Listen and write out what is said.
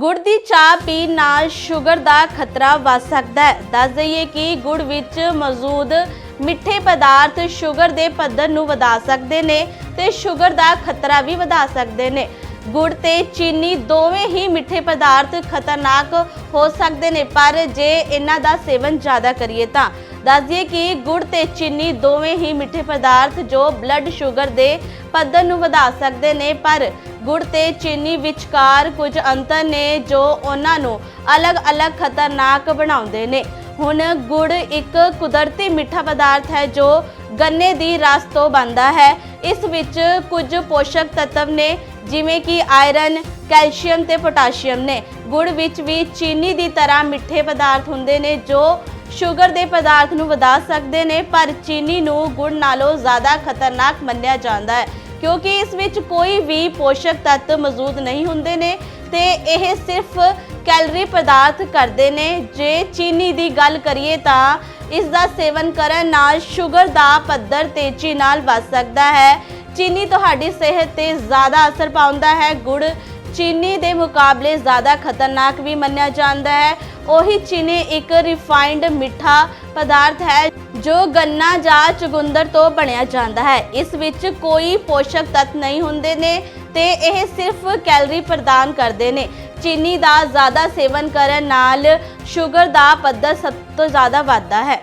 ਗੁੜ ਦੀ ਚਾਹ ਪੀਣ ਨਾਲ ਸ਼ੂਗਰ ਦਾ ਖਤਰਾ ਵੱਧ ਸਕਦਾ ਹੈ। ਦੱਸ ਦਈਏ ਕਿ ਗੁੜ ਵਿੱਚ ਮੌਜੂਦ ਮਿੱਠੇ ਪਦਾਰਥ ਸ਼ੂਗਰ ਦੇ ਪੱਧਰ ਨੂੰ ਵਧਾ ਸਕਦੇ ਨੇ ਤੇ ਸ਼ੂਗਰ ਦਾ ਖਤਰਾ ਵੀ ਵਧਾ ਸਕਦੇ ਨੇ। ਗੁੜ ਤੇ ਚੀਨੀ ਦੋਵੇਂ ਹੀ ਮਿੱਠੇ ਪਦਾਰਥ ਖਤਰਨਾਕ ਹੋ ਸਕਦੇ ਨੇ, ਪਰ ਜੇ ਇਹਨਾਂ ਦਾ ਸੇਵਨ ਜ਼ਿਆਦਾ ਕਰੀਏ ਤਾਂ ਦੱਸ ਦਈਏ ਕਿ ਗੁੜ ਤੇ ਚੀਨੀ ਦੋਵੇਂ ਹੀ ਮਿੱਠੇ ਪਦਾਰਥ ਜੋ ਬਲੱਡ ਸ਼ੂਗਰ ਦੇ ਪੱਧਰ ਨੂੰ ਵਧਾ ਸਕਦੇ ਨੇ, ਪਰ ਗੁੜ ਤੇ ਚੀਨੀ ਵਿਚਕਾਰ ਕੁਝ ਅੰਤਰ ਨੇ ਜੋ ਉਹਨਾਂ ਨੂੰ ਅਲੱਗ-ਅਲੱਗ ਖਤਰਨਾਕ ਬਣਾਉਂਦੇ ਨੇ। ਹੁਣ ਗੁੜ ਇੱਕ ਕੁਦਰਤੀ ਮਿੱਠਾ ਪਦਾਰਥ ਹੈ ਜੋ ਗੰਨੇ ਦੀ ਰਸ ਤੋਂ ਬਣਦਾ ਹੈ। ਇਸ ਵਿੱਚ ਕੁਝ ਪੋਸ਼ਕ ਤੱਤਵ ਨੇ, ਜਿਵੇਂ ਕਿ ਆਇਰਨ, ਕੈਲਸ਼ੀਅਮ ਤੇ ਪੋਟਾਸ਼ੀਅਮ ਨੇ। ਗੁੜ ਵਿੱਚ ਵੀ ਚੀਨੀ ਦੀ ਤਰ੍ਹਾਂ ਮਿੱਠੇ ਪਦਾਰਥ ਹੁੰਦੇ ਨੇ ਜੋ ਸ਼ੂਗਰ ਦੇ ਪਦਾਰਥ ਨੂੰ ਵਧਾ ਸਕਦੇ ਨੇ, ਪਰ ਚੀਨੀ ਨੂੰ ਗੁੜ ਨਾਲੋਂ ਜ਼ਿਆਦਾ ਖਤਰਨਾਕ ਮੰਨਿਆ ਜਾਂਦਾ ਹੈ, ਕਿਉਂਕਿ ਇਸ ਵਿੱਚ ਕੋਈ ਵੀ ਪੋਸ਼ਕ ਤੱਤ ਮੌਜੂਦ ਨਹੀਂ ਹੁੰਦੇ ਨੇ ਤੇ ਇਹ ਸਿਰਫ ਕੈਲਰੀ ਪਦਾਰਥ ਕਰਦੇ ਨੇ। ਜੇ ਚੀਨੀ ਦੀ ਗੱਲ ਕਰੀਏ ਤਾਂ ਇਸ ਦਾ ਸੇਵਨ ਕਰਨ ਨਾਲ ਸ਼ੂਗਰ ਦਾ ਪੱਧਰ ਤੇਜ਼ੀ ਨਾਲ ਵੱਧ ਸਕਦਾ ਹੈ। ਚੀਨੀ ਤੁਹਾਡੀ ਸਿਹਤ ਤੇ ਜ਼ਿਆਦਾ ਅਸਰ ਪਾਉਂਦਾ ਹੈ, ਗੁੜ ਚੀਨੀ ਦੇ ਮੁਕਾਬਲੇ ਜ਼ਿਆਦਾ ਖਤਰਨਾਕ ਵੀ ਮੰਨਿਆ ਜਾਂਦਾ ਹੈ। ਉਹੀ ਚੀਨੀ ਇੱਕ ਰਿਫਾਈਨਡ ਮਿੱਠਾ ਪਦਾਰਥ ਹੈ, ਜੋ ਗੰਨਾ ਜਾਂ ਚੁਕੰਦਰ ਤੋਂ ਬਣਿਆ ਜਾਂਦਾ ਹੈ। ਇਸ ਵਿੱਚ ਕੋਈ ਪੋਸ਼ਕ ਤੱਤ ਨਹੀਂ ਹੁੰਦੇ ਨੇ ਤੇ ਇਹ ਸਿਰਫ ਕੈਲਰੀ ਪ੍ਰਦਾਨ ਕਰਦੇ ਨੇ। ਚੀਨੀ ਦਾ ਜ਼ਿਆਦਾ ਸੇਵਨ ਕਰਨ ਨਾਲ ਸ਼ੂਗਰ ਦਾ ਪੱਧਰ ਸਭ ਤੋਂ ਜ਼ਿਆਦਾ ਵੱਧਦਾ ਹੈ।